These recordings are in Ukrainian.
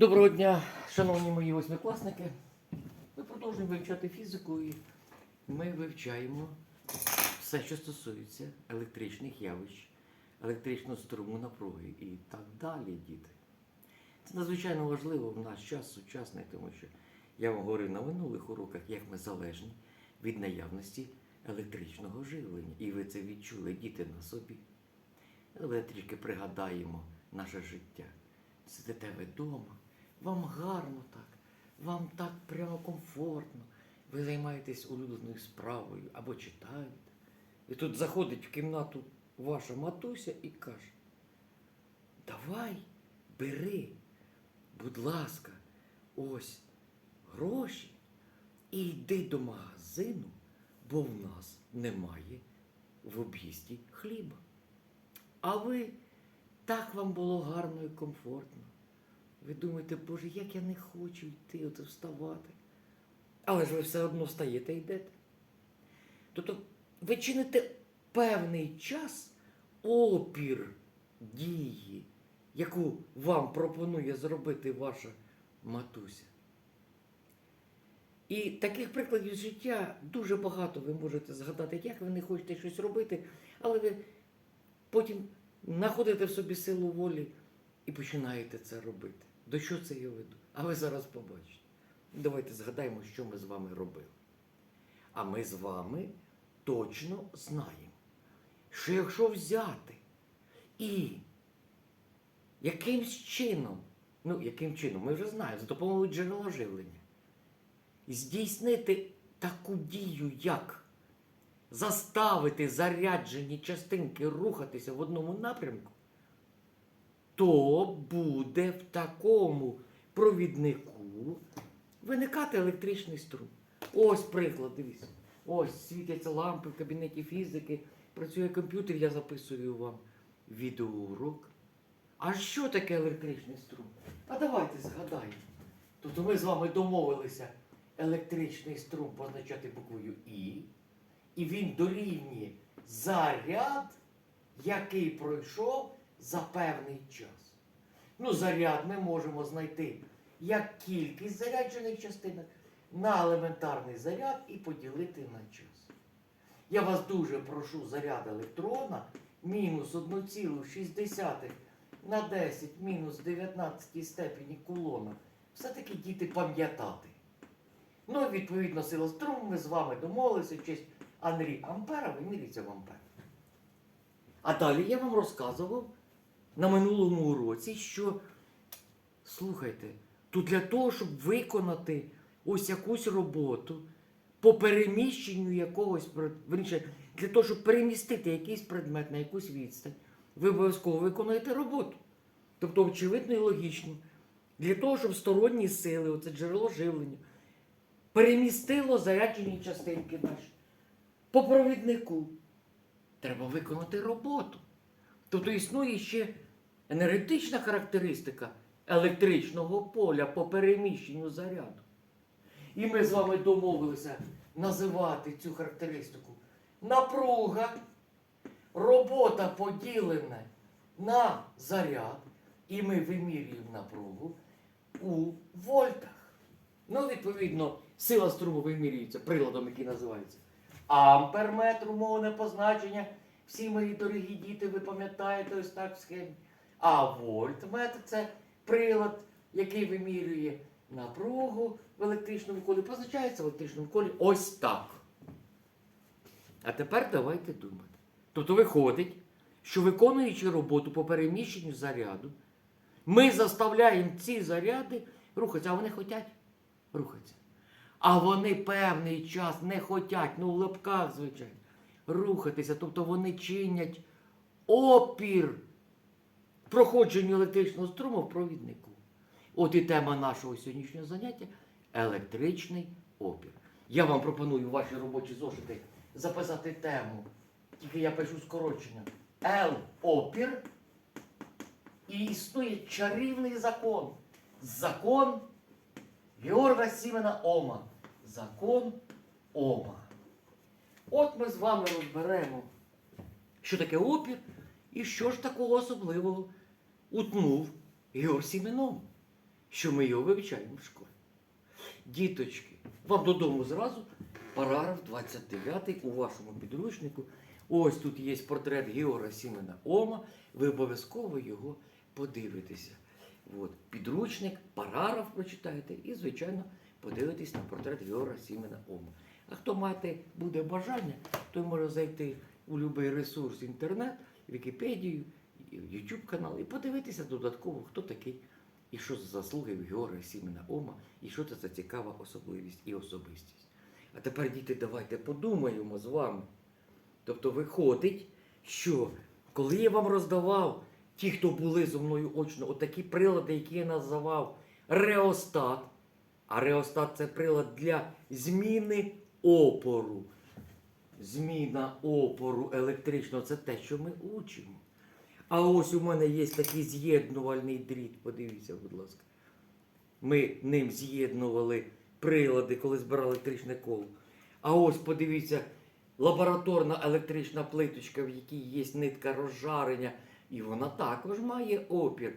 Доброго дня, шановні мої восьмикласники. Ми продовжуємо вивчати фізику і ми вивчаємо все, що стосується електричних явищ, електричного струму напруги і так далі, діти. Це надзвичайно важливо в наш час сучасний, тому що я вам говорив на минулих уроках, як ми залежні від наявності електричного живлення. І ви це відчули, діти, на собі. Давайте трішки пригадаємо наше життя. Сидите ви вдома, вам гарно так, вам так прямо комфортно. Ви займаєтесь улюбленою справою або читаєте. І тут заходить в кімнату ваша матуся і каже: Давай, бери, будь ласка, ось гроші і йди до магазину, бо в нас немає в об'їзді хліба. А ви так вам було гарно і комфортно. Ви думаєте, Боже, як я не хочу йти, оце вставати. Але ж ви все одно встаєте і йдете. Тобто ви чините певний час опір дії, яку вам пропонує зробити ваша матуся. І таких прикладів життя дуже багато ви можете згадати, як ви не хочете щось робити, але ви потім знаходите в собі силу волі і починаєте це робити. До що це я веду? А ви зараз побачите. Давайте згадаємо, що ми з вами робили. А ми з вами точно знаємо, що якщо взяти і якимсь чином, ну яким чином, ми вже знаємо, за допомогою джерела живлення, здійснити таку дію, як заставити заряджені частинки рухатися в одному напрямку, то буде в такому провіднику виникати електричний струм. Ось приклад, дивіться. Ось світяться лампи в кабінеті фізики, працює комп'ютер, я записую вам відеоурок. А що таке електричний струм? А давайте згадаємо. Тобто ми з вами домовилися електричний струм позначати буквою І, і він дорівнює заряд, який пройшов за певний час. Ну, заряд ми можемо знайти як кількість заряджених частинок на елементарний заряд і поділити на час. Я вас дуже прошу заряд електрона мінус 1,6 на 10 мінус 19 степені кулона. Все-таки діти пам'ятати. Ну, відповідно, сила струму ми з вами домовилися в честь Анрі Ампера, вимірюється в Ампер. А далі я вам розказував на минулому уроці, що слухайте, то для того, щоб виконати ось якусь роботу по переміщенню якогось верніше, для того, щоб перемістити якийсь предмет на якусь відстань, ви обов'язково виконуєте роботу. Тобто, очевидно і логічно, для того, щоб сторонні сили, оце джерело живлення, перемістило заряджені частинки наші по провіднику. Треба виконати роботу. Тобто існує ще енергетична характеристика електричного поля по переміщенню заряду. І ми з вами домовилися називати цю характеристику напруга, робота поділена на заряд, і ми вимірюємо напругу у вольтах. Ну, відповідно, сила струму вимірюється приладом, який називається амперметр, умовне позначення. Всі мої дорогі діти, ви пам'ятаєте ось так в схемі. А вольтметр це прилад, який вимірює напругу в електричному колі. Позначається в електричному колі ось так. А тепер давайте думати. Тобто виходить, що виконуючи роботу по переміщенню заряду, ми заставляємо ці заряди рухатися, а вони хочуть рухатися. А вони певний час не хочуть, ну в лапках, звичайно, рухатися. Тобто вони чинять опір проходженню електричного струму в провіднику. От і тема нашого сьогоднішнього заняття електричний опір. Я вам пропоную в ваші робочі зошити записати тему. Тільки я пишу скорочення. Л-опір. І існує чарівний закон. Закон Георга Сімена Ома. Закон Ома. От ми з вами розберемо, що таке опір і що ж такого особливого утнув Георг Сіменов, що ми його вивчаємо в школі. Діточки, вам додому зразу параграф 29 у вашому підручнику. Ось тут є портрет Георга Сімена Ома. Ви обов'язково його подивитеся. От, підручник, параграф прочитаєте і, звичайно, подивитесь на портрет Георга Сімена Ома. А хто мати буде бажання, той може зайти у будь-який ресурс інтернет, Вікіпедію, YouTube канал і подивитися додатково, хто такий і що за заслуги в Георга Сімена Ома, і що це за цікава особливість і особистість. А тепер, діти, давайте подумаємо з вами. Тобто виходить, що коли я вам роздавав ті, хто були зо мною очно, отакі прилади, які я називав реостат, а реостат це прилад для зміни опору. Зміна опору електричного це те, що ми учимо. А ось у мене є такий з'єднувальний дріт. Подивіться, будь ласка. Ми ним з'єднували прилади, коли збирали електричне коло. А ось подивіться, лабораторна електрична плиточка, в якій є нитка розжарення, і вона також має опір.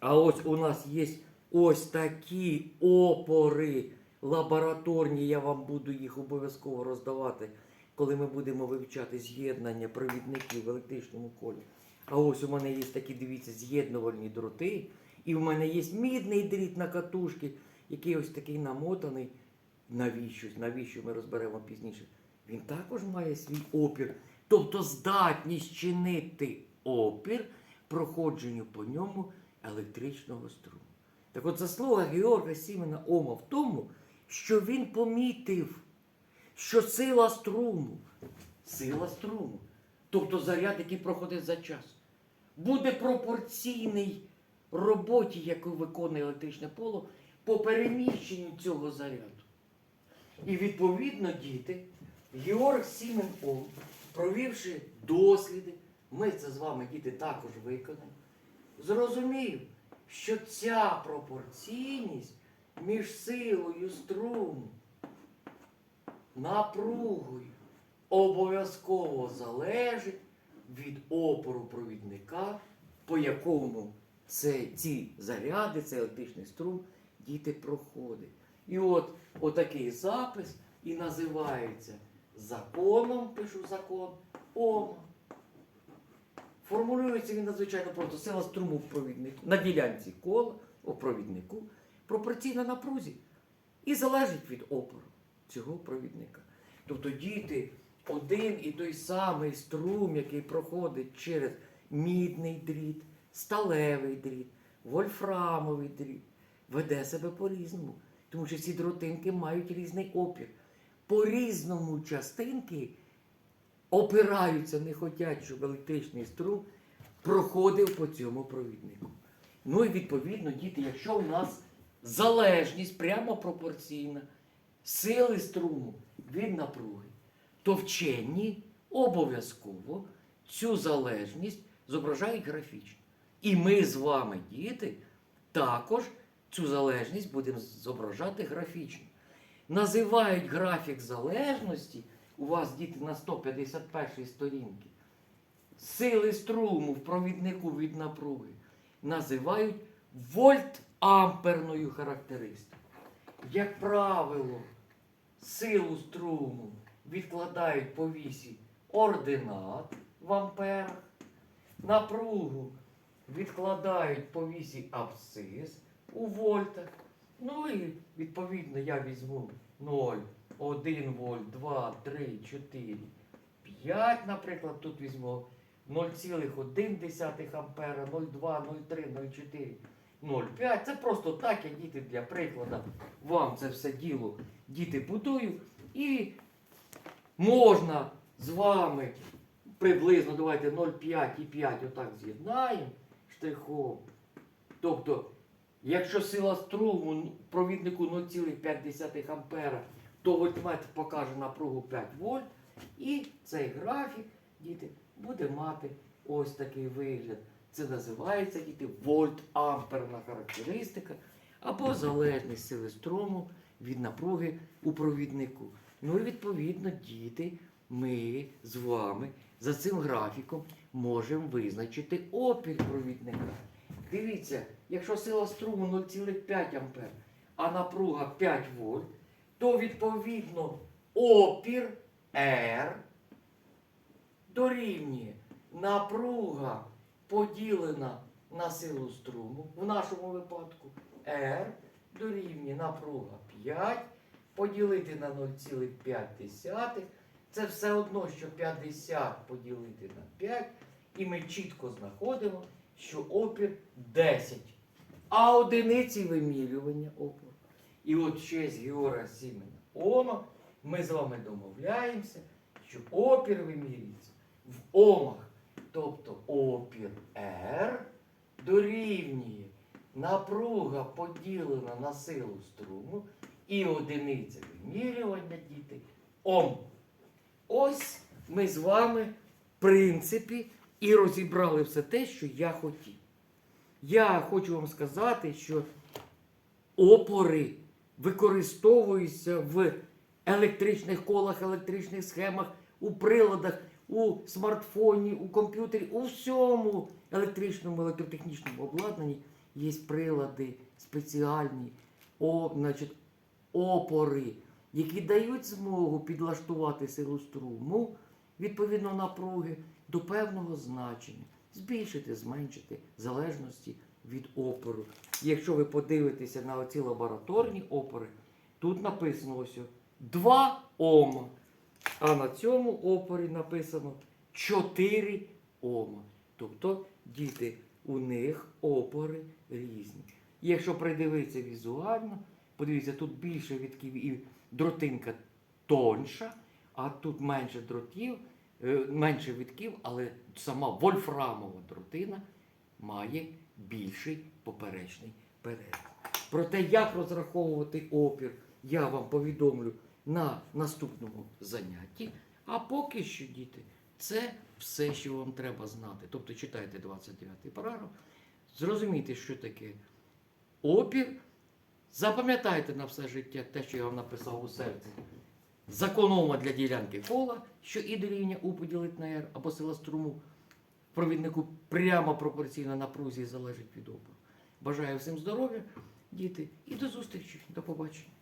А ось у нас є ось такі опори лабораторні. Я вам буду їх обов'язково роздавати, коли ми будемо вивчати з'єднання провідників в електричному колі. А ось у мене є такі, дивіться, з'єднувальні дроти. І в мене є мідний дріт на катушки, який ось такий намотаний. Навіщо? Навіщо ми розберемо пізніше? Він також має свій опір. Тобто здатність чинити опір проходженню по ньому електричного струму. Так от заслуга Георга Сімена Ома в тому, що він помітив, що сила струму, сила струму, тобто заряд, який проходить за час, буде пропорційний роботі, яку виконує електричне поло, по переміщенню цього заряду. І відповідно діти, Георг Сімен провівши досліди, ми це з вами, діти, також виконаємо, зрозумів, що ця пропорційність між силою струму, напругою обов'язково залежить від опору провідника, по якому це, ці заряди, цей електричний струм, діти проходять. І от отакий запис і називається законом, пишу закон, Ома. Формулюється він надзвичайно просто сила струму в провіднику, на ділянці кола у провіднику пропорційна напрузі і залежить від опору цього провідника. Тобто діти, один і той самий струм, який проходить через мідний дріт, сталевий дріт, вольфрамовий дріт, веде себе по-різному. Тому що ці дротинки мають різний опір. По-різному частинки опираються, не хочуть, щоб електричний струм проходив по цьому провіднику. Ну і відповідно, діти, якщо у нас залежність прямо пропорційна сили струму від напруги, то вчені обов'язково цю залежність зображають графічно. І ми з вами, діти, також цю залежність будемо зображати графічно. Називають графік залежності у вас, діти, на 151 сторінці. Сили струму в провіднику від напруги називають вольт-амперною характеристикою. Як правило, силу струму відкладають по вісі ординат в амперах, напругу відкладають по вісі абсцис у вольтах. Ну і відповідно я візьму 0, 1 вольт, 2, 3, 4, 5, наприклад, тут візьму 0,1 ампера, 0,2, 0,3, 0,4, 0,5. Це просто так, я діти для прикладу. Вам це все діло діти будую. І можна з вами приблизно давайте 0,5 і 5 отак з'єднаємо штрихом. Тобто, якщо сила струму провіднику 0,5 ампера, то вольтметр покаже напругу 5 вольт. І цей графік, діти, буде мати ось такий вигляд. Це називається діти вольт-амперна характеристика або залежність сили струму від напруги у провіднику. Ну і відповідно, діти, ми з вами за цим графіком можемо визначити опір провідника. Дивіться, якщо сила струму 0,5 ампер, а напруга 5 вольт, то відповідно опір R дорівнює напруга поділена на силу струму, в нашому випадку R дорівнює напруга 5 поділити на 0,5. Це все одно, що 50 поділити на 5. І ми чітко знаходимо, що опір 10. А одиниці вимірювання опору. І от з Геора Сімена Ома ми з вами домовляємося, що опір вимірюється в омах. Тобто опір R дорівнює напруга поділена на силу струму і одиниця вимірювання діти Ом. Ось ми з вами, в принципі, і розібрали все те, що я хотів. Я хочу вам сказати, що опори використовуються в електричних колах, електричних схемах, у приладах, у смартфоні, у комп'ютері, у всьому електричному, електротехнічному обладнанні є прилади спеціальні, о, значить, опори, які дають змогу підлаштувати силу струму відповідно напруги до певного значення, збільшити, зменшити залежності від опору. Якщо ви подивитеся на оці лабораторні опори, тут написано ось 2 Ома. А на цьому опорі написано 4 Ома. Тобто, діти, у них опори різні. Якщо придивитися візуально, подивіться, тут більше відків і дротинка тонша, а тут менше дротів, е, менше відків, але сама вольфрамова дротина має більший поперечний переріз. Про те, як розраховувати опір, я вам повідомлю на наступному занятті. А поки що, діти, це все, що вам треба знати. Тобто читайте 29 параграф, зрозумійте, що таке опір. Запам'ятайте на все життя те, що я вам написав у серці. Законома для ділянки кола, що і дорівнює У поділити на R, або сила струму провіднику прямо пропорційно напрузі залежить від опору. Бажаю всім здоров'я, діти, і до зустрічі. До побачення.